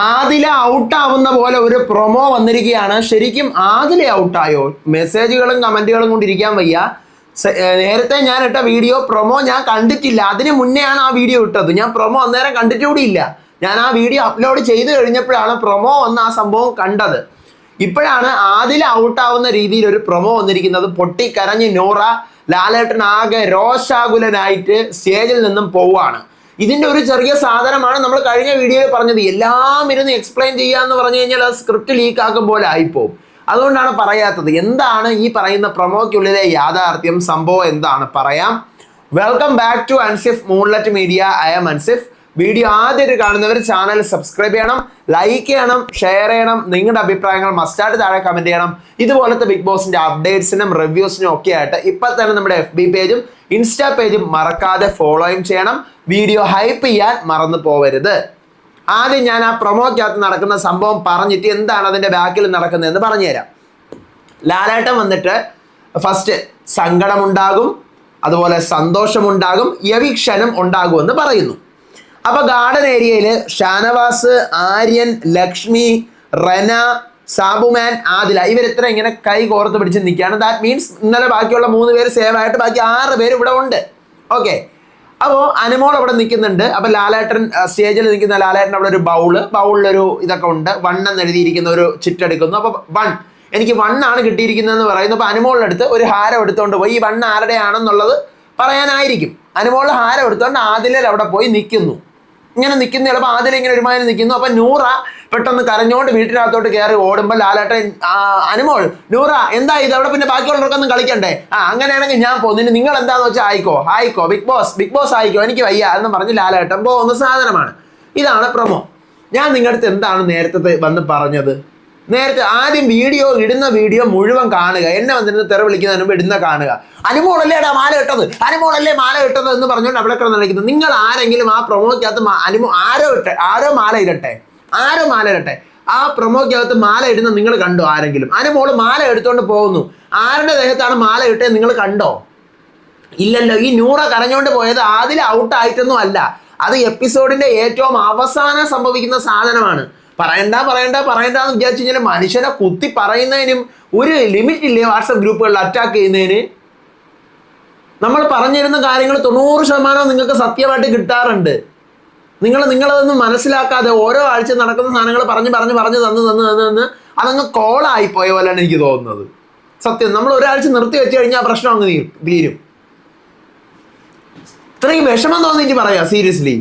ആദില ഔട്ടാവുന്ന പോലെ ഒരു പ്രൊമോ വന്നിരിക്കുകയാണ്. ശരിക്കും ആദില ഔട്ടായോ? മെസ്സേജുകളും കമന്റുകളും കൊണ്ടിരിക്കാൻ വയ്യ. നേരത്തെ ഞാൻ ഇട്ട വീഡിയോ പ്രൊമോ ഞാൻ കണ്ടിട്ടില്ല. അതിന് മുന്നെയാണ് ആ വീഡിയോ ഇട്ടത്. ഞാൻ പ്രൊമോ അന്നേരം കണ്ടിട്ടുകൂടിയില്ല ഞാൻ ആ വീഡിയോ അപ്ലോഡ് ചെയ്ത് കഴിഞ്ഞപ്പോഴാണ് പ്രൊമോ വന്ന ആ സംഭവം കണ്ടത്. ഇപ്പോഴാണ് ആദില ഔട്ടാവുന്ന രീതിയിൽ ഒരു പ്രൊമോ വന്നിരിക്കുന്നത്. പൊട്ടിക്കരഞ്ഞ് നോറ ലാലേട്ടൻ ആകെ രോഷാകുലനായിട്ട് സ്റ്റേജിൽ നിന്നും പോവുകയാണ്. ഇതിന്റെ ഒരു ചെറിയ സാധനമാണ് നമ്മൾ കഴിഞ്ഞ വീഡിയോയിൽ പറഞ്ഞത്. എല്ലാം ഇരുന്ന് എക്സ്പ്ലെയിൻ ചെയ്യാന്ന് പറഞ്ഞു കഴിഞ്ഞാൽ അത് സ്ക്രിപ്റ്റ് ലീക്ക് ആക്കും പോലെ ആയിപ്പോവും. അതുകൊണ്ടാണ് പറയാത്തത്. എന്താണ് ഈ പറയുന്ന പ്രൊമോയ്ക്കുള്ളിലെ യാഥാർത്ഥ്യം? സംഭവം എന്താണ്? പറയാം. Welcome back to Ansif moonlight media I'm Ansif video ആദ്യമായിട്ട് കാണുന്നവർ ചാനൽ സബ്സ്ക്രൈബ് ചെയ്യണം ലൈക്ക് ചെയ്യണം ഷെയർ ചെയ്യണം. നിങ്ങളുടെ അഭിപ്രായങ്ങൾ മസ്റ്റായിട്ട് താഴെ കമന്റ് ചെയ്യണം. ഇതുപോലത്തെ ബിഗ് ബോസിന്റെ അപ്ഡേറ്റ്സിനും റിവ്യൂസിനും ഒക്കെ ആയിട്ട് ഇപ്പൊ തന്നെ നമ്മുടെ എഫ് ബി പേജും ഇൻസ്റ്റാ പേജും മറക്കാതെ ഫോളോയും ചെയ്യണം. വീഡിയോ ഹൈപ്പ് ചെയ്യാൻ മറന്നു പോവരുത്. ആദ്യം ഞാൻ ആ പ്രൊമോക്കകത്ത് നടക്കുന്ന സംഭവം പറഞ്ഞിട്ട് എന്താണ് അതിന്റെ ബാക്കിൽ നടക്കുന്നതെന്ന് പറഞ്ഞുതരാം. ലാലേട്ടൻ വന്നിട്ട് ഫസ്റ്റ് സങ്കടമുണ്ടാകും അതുപോലെ സന്തോഷമുണ്ടാകും യവിക്ഷനും ഉണ്ടാകുമെന്ന് പറയുന്നു. അപ്പൊ ഗാർഡൻ ഏരിയയിൽ ഷാനവാസ് ആര്യൻ ലക്ഷ്മി റന സാബുമാൻ ആദില ഇവരിത്ര ഇങ്ങനെ കൈ കോർത്ത് പിടിച്ച് നിൽക്കുകയാണ്. ദാറ്റ് മീൻസ് ഇന്നലെ ബാക്കിയുള്ള മൂന്ന് പേര് സേവ് ആയിട്ട് ബാക്കി ആറ് പേര് ഇവിടെ ഉണ്ട്. ഓക്കെ അപ്പോൾ അനുമോൾ അവിടെ നിൽക്കുന്നുണ്ട്. അപ്പോൾ ലാലേട്ടൻ സ്റ്റേജിൽ നിൽക്കുന്ന ലാലേട്ടൻ അവിടെ ഒരു ബൗൾ. ബൗളിലൊരു ഇതൊക്കെ ഉണ്ട്. വൺ എന്ന് എഴുതിയിരിക്കുന്ന ഒരു ചിറ്റെടുക്കുന്നു. അപ്പോൾ വൺ. എനിക്ക് വണ്ണാണ് കിട്ടിയിരിക്കുന്നതെന്ന് പറയുന്നു. അപ്പോൾ അനുമോളിന്റെ അടുത്ത് ഒരു ഹാരം എടുത്തുകൊണ്ട് പോയി. ഈ വൺ ആരുടെയാണെന്നുള്ളത് പറയാനായിരിക്കും. അനുമോൾ ഹാരം എടുത്തുകൊണ്ട് ആദിലൽ അവിടെ പോയി നിൽക്കുന്നു. ഇങ്ങനെ നിൽക്കുന്ന ചിലപ്പോൾ ആദ്യം ഇങ്ങനെ ഒരുമാതിരി നിൽക്കുന്നു അപ്പം നൂറ പെട്ടെന്ന് കരഞ്ഞുകൊണ്ട് വീട്ടിനകത്തോട്ട് കയറി ഓടുമ്പോൾ ലാലേട്ടൻ അനുമോൾ നൂറ എന്താ ഇത്? അവിടെ പിന്നെ ബാക്കിയുള്ളവർക്കൊന്നും കളിക്കണ്ടേ? ആ അങ്ങനെയാണെങ്കിൽ ഞാൻ പോകുന്നു. നിങ്ങൾ എന്താണെന്ന് വെച്ചാൽ ആയിക്കോ ആയിക്കോ ബിഗ് ബോസ് ബിഗ് ബോസ് ആയിക്കോ എനിക്ക് വയ്യ എന്ന് പറഞ്ഞ് ലാലേട്ടൻ പോകുന്ന സാധനമാണ്. ഇതാണ് പ്രമോ. ഞാൻ നിങ്ങളുടെ അടുത്ത് എന്താണ് നേരത്തെ വന്ന് പറഞ്ഞത്? നേരത്തെ ആദ്യം വീഡിയോ ഇടുന്ന വീഡിയോ മുഴുവൻ കാണുക. എന്നെ വന്നിരുന്ന് തെറ വിളിക്കുന്നതിന് മുമ്പ് ഇടുന്ന കാണുക. അനുമോളല്ലേടാ മാല ഇട്ടത് അനുമോളല്ലേ മാല ഇട്ടത് എന്ന് പറഞ്ഞുകൊണ്ട് അവിടെ കിടന്ന് നിൽക്കുന്നത് നിങ്ങൾ ആരെങ്കിലും ആ പ്രൊമോക്കകത്ത് അനുമോ ആരോ ഇട്ടെ ആരോ മാല ഇടട്ടെ? ആരോ മാല ഇടട്ടെ? ആ പ്രൊമോക്കകത്ത് മാല ഇടുന്ന നിങ്ങൾ കണ്ടോ ആരെങ്കിലും? അനുമോൾ മാല എടുത്തുകൊണ്ട് പോകുന്നു. ആരുടെ ദേഹത്താണ് മാല ഇട്ടേ നിങ്ങൾ കണ്ടോ? ഇല്ലല്ലോ ഈ നൂറ കരഞ്ഞുകൊണ്ട് പോയത് അതിൽ ഔട്ട് ആയിട്ടൊന്നും അല്ല. അത് എപ്പിസോഡിന്റെ ഏറ്റവും അവസാനം സംഭവിക്കുന്ന സാധനമാണ്. പറയണ്ട പറയണ്ട പറയണ്ട എന്ന് വിചാരിച്ചു കഴിഞ്ഞാൽ മനുഷ്യനെ കുത്തി പറയുന്നതിനും ഒരു ലിമിറ്റ് ഇല്ലേ വാട്സപ്പ് ഗ്രൂപ്പുകളിൽ അറ്റാക്ക് ചെയ്യുന്നതിന്? നമ്മൾ പറഞ്ഞിരുന്ന കാര്യങ്ങൾ തൊണ്ണൂറ് ശതമാനം നിങ്ങൾക്ക് സത്യമായിട്ട് കിട്ടാറുണ്ട്. നിങ്ങൾ നിങ്ങളതൊന്നും മനസ്സിലാക്കാതെ ഓരോ ആഴ്ച നടക്കുന്ന സാധനങ്ങൾ പറഞ്ഞ് പറഞ്ഞ് പറഞ്ഞ് തന്ന് തന്ന് തന്ന് തന്ന് അതങ്ങ് കോളായി പോയ പോലെയാണ് എനിക്ക് തോന്നുന്നത്. സത്യം നമ്മൾ ഒരാഴ്ച നിർത്തി വെച്ച് കഴിഞ്ഞാൽ പ്രശ്നം അങ്ങ് തീരും തീരും. ഇത്രയും വിഷമം തോന്നിയിട്ട് പറയാം സീരിയസ്ലി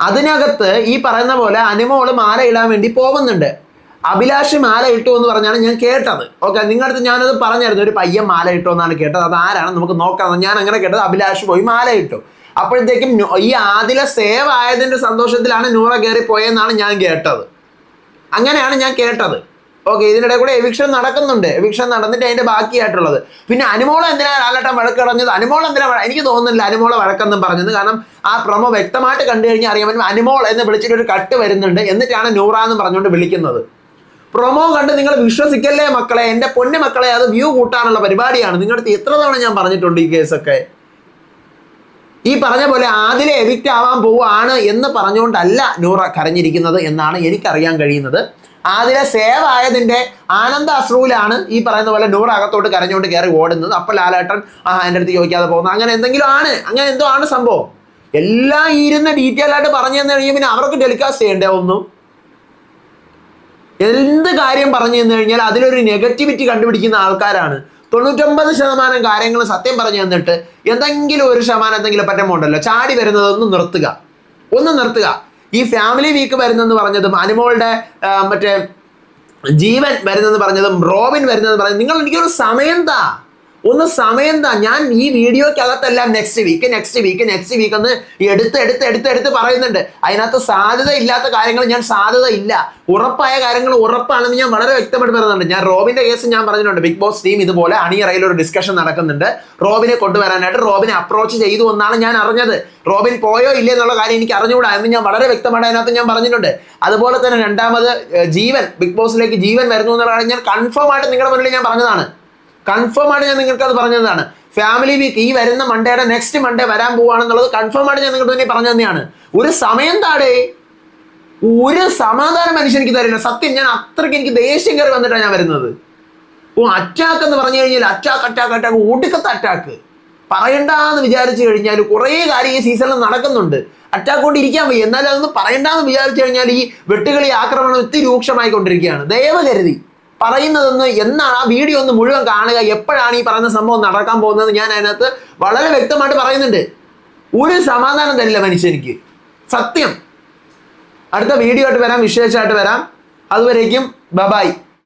അതിനകത്ത് ഈ പറയുന്ന പോലെ അനുമോൾ മാല ഇടാൻ വേണ്ടി പോകുന്നുണ്ട്. അഭിലാഷ് മാല ഇട്ടു എന്ന് പറഞ്ഞാണ് ഞാൻ കേട്ടത്. ഓക്കെ നിങ്ങളടുത്ത് ഞാനത് പറഞ്ഞായിരുന്നു. ഒരു പയ്യൻ മാല ഇട്ടു എന്നാണ് കേട്ടത്. അത് ആരാണ്? നമുക്ക് നോക്കാം. ഞാൻ അങ്ങനെ കേട്ടത് അഭിലാഷ് പോയി മാല ഇട്ടു. അപ്പോഴത്തേക്കും ഈ ആദില സേവ് ആയതിന്റെ സന്തോഷത്തിലാണ് നൂറ കയറി പോയെന്നാണ് ഞാൻ കേട്ടത്. അങ്ങനെയാണ് ഞാൻ കേട്ടത്. ഓക്കെ ഇതിനിടെ കൂടെ എവിക്ഷൻ നടക്കുന്നുണ്ട്. എവിക്ഷൻ നടന്നിട്ട് അതിന്റെ ബാക്കിയായിട്ടുള്ളത്. പിന്നെ അനുമോളം എന്തിനാ ലാലട്ടം വഴക്കടഞ്ഞത് അനുമോളം എന്തിനാ വഴ- എനിക്ക് തോന്നുന്നില്ല അനുമോള വഴക്കെന്നും പറഞ്ഞത്. കാരണം ആ പ്രൊമോ വ്യക്തമായിട്ട് കണ്ടു കഴിഞ്ഞാൽ അറിയാൻ പറ്റും അനുമോൾ എന്ന് വിളിച്ചിട്ട് ഒരു കട്ട് വരുന്നുണ്ട്. എന്നിട്ടാണ് നൂറ എന്ന് പറഞ്ഞുകൊണ്ട് വിളിക്കുന്നത്. പ്രൊമോ കണ്ട് നിങ്ങൾ വിശ്വസിക്കല്ലേ മക്കളെ? എന്റെ പൊന്നു മക്കളെ അത് വ്യൂ കൂട്ടാനുള്ള പരിപാടിയാണ്. നിങ്ങളുടെ എത്ര തവണ ഞാൻ പറഞ്ഞിട്ടുണ്ട് ഈ കേസൊക്കെ ഈ പറഞ്ഞ പോലെ ആദ്യം എവിക്റ്റ് ആവാൻ പോവുകയാണ് എന്ന് പറഞ്ഞുകൊണ്ടല്ല നൂറ കരഞ്ഞിരിക്കുന്നത് എന്നാണ് എനിക്കറിയാൻ കഴിയുന്നത്. ആദിലെ സേവ് ആയതിന്റെ ആനന്ദ അശ്രൂലാണ് ഈ പറയുന്ന പോലെ നൂറ് അകത്തോട്ട് കരഞ്ഞുകൊണ്ട് കയറി ഓടുന്നത്. അപ്പോൾ ലാലേട്ടൻ ആ എന്റെ അടുത്ത് ചോദിക്കാതെ പോകുന്നത് അങ്ങനെ എന്തെങ്കിലും ആണ്. അങ്ങനെ എന്തോ ആണ് സംഭവം. എല്ലാം ഇരുന്ന ഡീറ്റെയിൽ ആയിട്ട് പറഞ്ഞു തന്നു കഴിഞ്ഞാൽ പിന്നെ അവർക്ക് ടെലികാസ്റ്റ് ചെയ്യേണ്ട ഒന്നും? എന്ത് കാര്യം പറഞ്ഞു തന്നു കഴിഞ്ഞാൽ അതിലൊരു നെഗറ്റിവിറ്റി കണ്ടുപിടിക്കുന്ന ആൾക്കാരാണ്. തൊണ്ണൂറ്റൊമ്പത് ശതമാനം കാര്യങ്ങൾ സത്യം പറഞ്ഞു തന്നിട്ട് എന്തെങ്കിലും ഒരു ശതമാനം എന്തെങ്കിലും പറ്റുമ്പോണ്ടല്ലോ ചാടി വരുന്നത് ഒന്ന് നിർത്തുക. ഒന്ന് നിർത്തുക. ഈ ഫാമിലി വീക്ക് വരുന്നെന്ന് പറഞ്ഞതും അനുമോളുടെ മറ്റേ ജീവൻ വരുന്നെന്ന് പറഞ്ഞതും റോബിൻ വരുന്നെന്ന് പറഞ്ഞതും നിങ്ങൾ എനിക്കൊരു സമയം താ. ഒന്ന് സമയം താ ഞാൻ ഈ വീഡിയോക്കകത്തെല്ലാം next week next week next week എന്ന് എടുത്ത് എടുത്ത് എടുത്ത് എടുത്ത് പറയുന്നുണ്ട്. അതിനകത്ത് സാധ്യത ഇല്ലാത്ത കാര്യങ്ങൾ ഞാൻ സാധ്യത ഇല്ല. ഉറപ്പായ കാര്യങ്ങൾ ഉറപ്പാണെന്ന് ഞാൻ വളരെ വ്യക്തമായിട്ട് പറയുന്നുണ്ട്. ഞാൻ റോബിന്റെ കേസ് ഞാൻ പറഞ്ഞിട്ടുണ്ട്. ബിഗ് ബോസ് ടീം ഇതുപോലെ അണിയറയിൽ ഒരു ഡിസ്കഷൻ നടക്കുന്നുണ്ട്. റോബിനെ കൊണ്ടുവരാനായിട്ട് റോബിനെ അപ്രോച്ച് ചെയ്തു എന്നാണ് ഞാൻ അറിഞ്ഞത്. റോബിൻ പോയോ ഇല്ലേ എന്നുള്ള കാര്യം എനിക്ക് അറിഞ്ഞുകൂടാ എന്ന് ഞാൻ വളരെ വ്യക്തമായിട്ട് അതിനകത്ത് ഞാൻ പറഞ്ഞിട്ടുണ്ട്. അതുപോലെ തന്നെ രണ്ടാമത് ജീവൻ ബിഗ് ബോസിലേക്ക് ജീവൻ വരുന്നു എന്നുള്ള കാര്യം ഞാൻ കൺഫേം ആയിട്ട് നിങ്ങളുടെ മുന്നിൽ ഞാൻ പറഞ്ഞതാണ്. കൺഫേം ആണ് ഞാൻ നിങ്ങൾക്ക് അത് പറഞ്ഞതാണ് ഫാമിലി വീക്ക് ഈ വരുന്ന മൺഡേയുടെ നെക്സ്റ്റ് മൺഡേ വരാൻ പോവാണെന്നുള്ളത് കൺഫേം ആണ് ഞാൻ നിങ്ങൾക്ക് തന്നെ പറഞ്ഞു തന്നെയാണ് ഒരു സമയം താടേ. ഒരു സമാധാനം മനുഷ്യൻ എനിക്ക് തരില്ല. സത്യം ഞാൻ അത്രയ്ക്ക് എനിക്ക് ദേഷ്യം കയറി വന്നിട്ടാണ് ഞാൻ വരുന്നത്. ഓ അറ്റാക്ക് എന്ന് പറഞ്ഞു കഴിഞ്ഞാൽ അറ്റാക്ക് അറ്റാക്ക് അറ്റാക്ക് ഒടുക്കത്തെ അറ്റാക്ക് പറയണ്ടെന്ന് വിചാരിച്ചു കഴിഞ്ഞാൽ കുറേ കാര്യം ഈ സീസണിൽ നടക്കുന്നുണ്ട്. അറ്റാക്ക് കൊണ്ട് ഇരിക്കാൻ വയ്യ. എന്നാലും അതൊന്നും പറയണ്ടെന്ന് വിചാരിച്ചു കഴിഞ്ഞാൽ ഈ വെട്ടുകളി ആക്രമണം ഒത്തിരി രൂക്ഷമായിക്കൊണ്ടിരിക്കുകയാണ്. ദയവ് കരുതി. പറയുന്നതൊന്ന് എന്നാണ് ആ വീഡിയോ ഒന്ന് മുഴുവൻ കാണുക. എപ്പോഴാണ് ഈ പറയുന്ന സംഭവം നടക്കാൻ പോകുന്നത് ഞാൻ അതിനകത്ത് വളരെ വ്യക്തമായിട്ട് പറയുന്നുണ്ട്. ഒരു സമാധാനം തരില്ല മനുഷ്യനിക്ക്. സത്യം. അടുത്ത വീഡിയോ ആയിട്ട് വരാം വിശേഷമായിട്ട് വരാം. അതുവരേക്കും ബബായ്